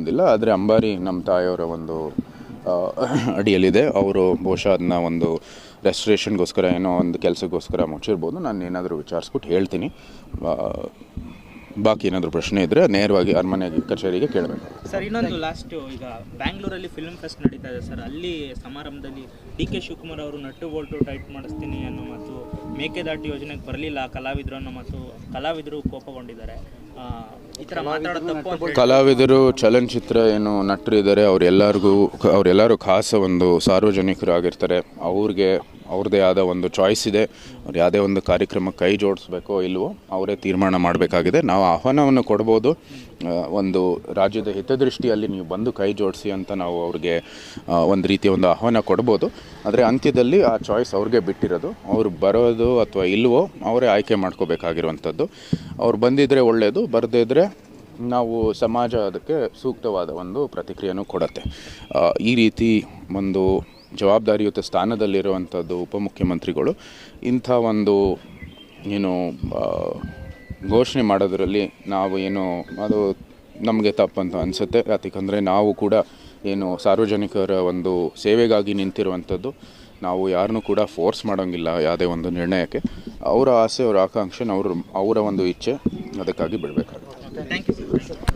ಬಂದಿಲ್ಲ, ಆದರೆ ಅಂಬಾರಿ ನಮ್ಮ ತಾಯಿಯವರ ಒಂದು ಅಡಿಯಲ್ಲಿದೆ. ಅವರು ಬಹುಶಃ ಅದನ್ನ ಒಂದು ರೆಸ್ಟ್ರೇಷನ್ಗೋಸ್ಕರ ಏನೋ ಒಂದು ಕೆಲಸಕ್ಕೋಸ್ಕರ ಮುಚ್ಚಿರ್ಬೋದು. ನಾನು ಏನಾದರೂ ವಿಚಾರಿಸ್ಬಿಟ್ಟು ಹೇಳ್ತೀನಿ. ಬಾಕಿ ಏನಾದರೂ ಪ್ರಶ್ನೆ ಇದ್ದರೆ ನೇರವಾಗಿ ಅರಮನೆ ಕಚೇರಿಗೆ ಕೇಳಬೇಕು. ಸರ್, ಇನ್ನೊಂದು ಲಾಸ್ಟ್ ಈಗ ಬ್ಯಾಂಗ್ಳೂರಲ್ಲಿ ಫಿಲ್ಮ್ ಫೆಸ್ಟ್ ನಡೀತಾ ಇದೆ ಸರ್. ಅಲ್ಲಿ ಸಮಾರಂಭದಲ್ಲಿ ಡಿ ಕೆ ಶಿವಕುಮಾರ್ ಅವರು ನಟ್ಟು ಬೋಲ್ಟು ಟೈಟ್ ಮಾಡಿಸ್ತೀನಿ ಅನ್ನೋ ಮೇಕೆದಾಟು ಯೋಜನೆಗೆ ಬರಲಿಲ್ಲ ಕಲಾವಿದರು ಅನ್ನೋ ಮತ್ತು ಕಲಾವಿದರು ಕೋಪಗೊಂಡಿದ್ದಾರೆ. ಈ ಥರ ಮಾತಾಡೋದು ತಪ್ಪು ಅಂತ ಹೇಳಿ- ಕಲಾವಿದರು ಚಲನಚಿತ್ರ ಏನು ನಟರು ಇದ್ದಾರೆ ಅವರೆಲ್ಲರಿಗೂ ಅವರೆಲ್ಲರೂ ಖಾಸ ಒಂದು ಸಾರ್ವಜನಿಕರು ಆಗಿರ್ತಾರೆ ಅವ್ರಿಗೆ ಅವ್ರದ್ದೇ ಆದ ಒಂದು ಚಾಯ್ಸ್ ಇದೆ. ಅವ್ರು ಯಾವುದೇ ಒಂದು ಕಾರ್ಯಕ್ರಮಕ್ಕೆ ಕೈ ಜೋಡಿಸ್ಬೇಕೋ ಇಲ್ವೋ ಅವರೇ ತೀರ್ಮಾನ ಮಾಡಬೇಕಾಗಿದೆ. ನಾವು ಆಹ್ವಾನವನ್ನು ಕೊಡ್ಬೋದು. ಒಂದು ರಾಜ್ಯದ ಹಿತದೃಷ್ಟಿಯಲ್ಲಿ ನೀವು ಬಂದು ಕೈ ಜೋಡಿಸಿ ಅಂತ ನಾವು ಅವ್ರಿಗೆ ಒಂದು ರೀತಿಯ ಒಂದು ಆಹ್ವಾನ ಕೊಡ್ಬೋದು. ಆದರೆ ಅಂತ್ಯದಲ್ಲಿ ಆ ಚಾಯ್ಸ್ ಅವ್ರಿಗೆ ಬಿಟ್ಟಿರೋದು. ಅವ್ರು ಬರೋದು ಅಥವಾ ಇಲ್ವೋ ಅವರೇ ಆಯ್ಕೆ ಮಾಡ್ಕೋಬೇಕಾಗಿರುವಂಥದ್ದು. ಅವ್ರು ಬಂದಿದ್ದರೆ ಒಳ್ಳೆಯದು ಬರದೇ ಇದ್ದರೆ ನಾವು ಸಮಾಜ ಅದಕ್ಕೆ ಸೂಕ್ತವಾದ ಒಂದು ಪ್ರತಿಕ್ರಿಯೆನೂ ಕೊಡುತ್ತೆ. ಈ ರೀತಿ ಒಂದು ಜವಾಬ್ದಾರಿಯುತ ಸ್ಥಾನದಲ್ಲಿರುವಂಥದ್ದು ಉಪಮುಖ್ಯಮಂತ್ರಿಗಳು. ಇಂಥ ಒಂದು, ಏನು ಘೋಷಣೆ ಮಾಡೋದರಲ್ಲಿ ನಾವು ಏನು, ಅದು ನಮಗೆ ತಪ್ಪಂತ ಅನಿಸುತ್ತೆ. ಯಾಕಂದರೆ ನಾವು ಕೂಡ ಏನು ಸಾರ್ವಜನಿಕರ ಒಂದು ಸೇವೆಗಾಗಿ ನಿಂತಿರುವಂಥದ್ದು. ನಾವು ಯಾರನ್ನೂ ಕೂಡ ಫೋರ್ಸ್ ಮಾಡೋಂಗಿಲ್ಲ ಯಾವುದೇ ಒಂದು ನಿರ್ಣಯಕ್ಕೆ. ಅವರ ಆಸೆ, ಅವರ ಆಕಾಂಕ್ಷೆ, ಅವರು, ಅವರ ಒಂದು ಇಚ್ಛೆ ಅದಕ್ಕಾಗಿ ಬಿಡಬೇಕಾಗುತ್ತೆ.